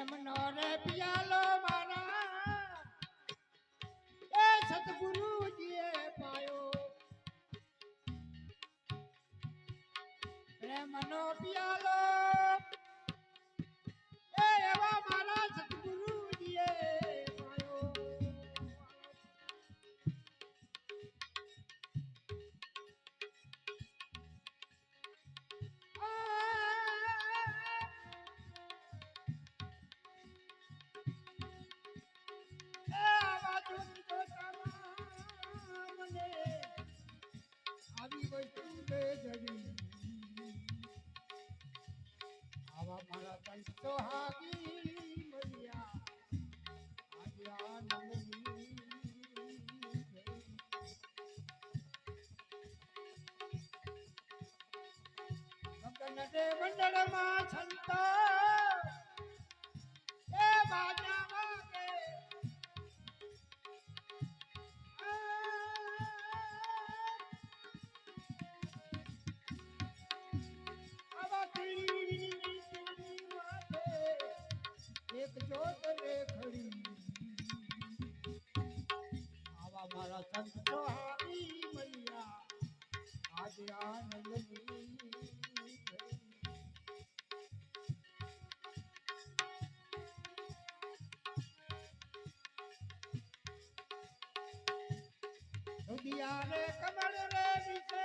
પ્રેમનો રે પિયાલો મારા. એ સતગુરુજીએ પાયો. પ્રેમનો પિયાલો બે જડી આવા મારા સંતો હાગી મળ્યા ગગન રે મંડળમાં સંતો એ બાજા એક જોત રે ખડી. આવા કમળ રે વિશે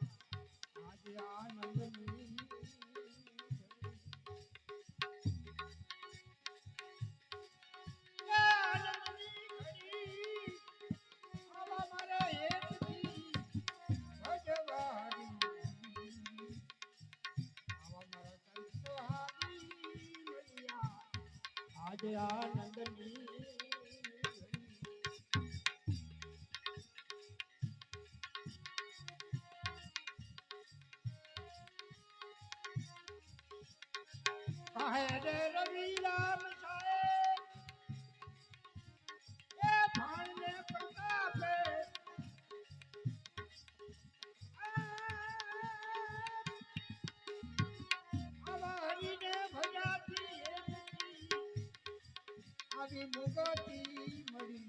આજે આનંદની ઘડી. કહે રે આવી મુગતી મળી.